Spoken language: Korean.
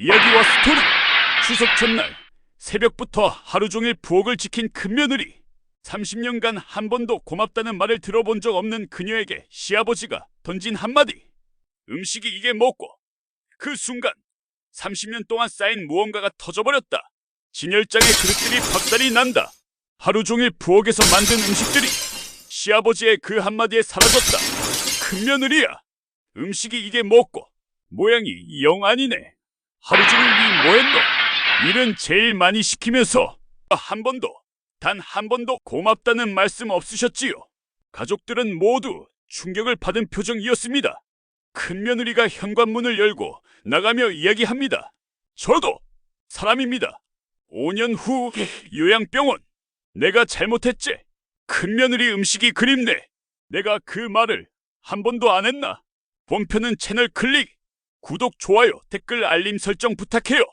이야기와 스토리 추석 첫날 새벽부터 하루 종일 부엌을 지킨 큰며느리. 30년간 한 번도 고맙다는 말을 들어본 적 없는 그녀에게 시아버지가 던진 한마디. 음식이 이게 뭐고? 그 순간 30년 동안 쌓인 무언가가 터져버렸다. 진열장의 그릇들이 박살이 난다. 하루 종일 부엌에서 만든 음식들이 시아버지의 그 한마디에 사라졌다. 큰며느리야 음식이 이게 뭐고? 모양이 영 아니네 하루 종일 이 뭐했노 일은 제일 많이 시키면서 한 번도 단 한 번도 고맙다는 말씀 없으셨지요. 가족들은 모두 충격을 받은 표정이었습니다. 큰 며느리가 현관문을 열고 나가며 이야기합니다. 저도 사람입니다. 5년 후 요양병원. 내가 잘못했지. 큰 며느리 음식이 그립네. 내가 그 말을 한 번도 안 했나? 본편은 채널 클릭, 구독, 좋아요, 댓글 알림 설정 부탁해요.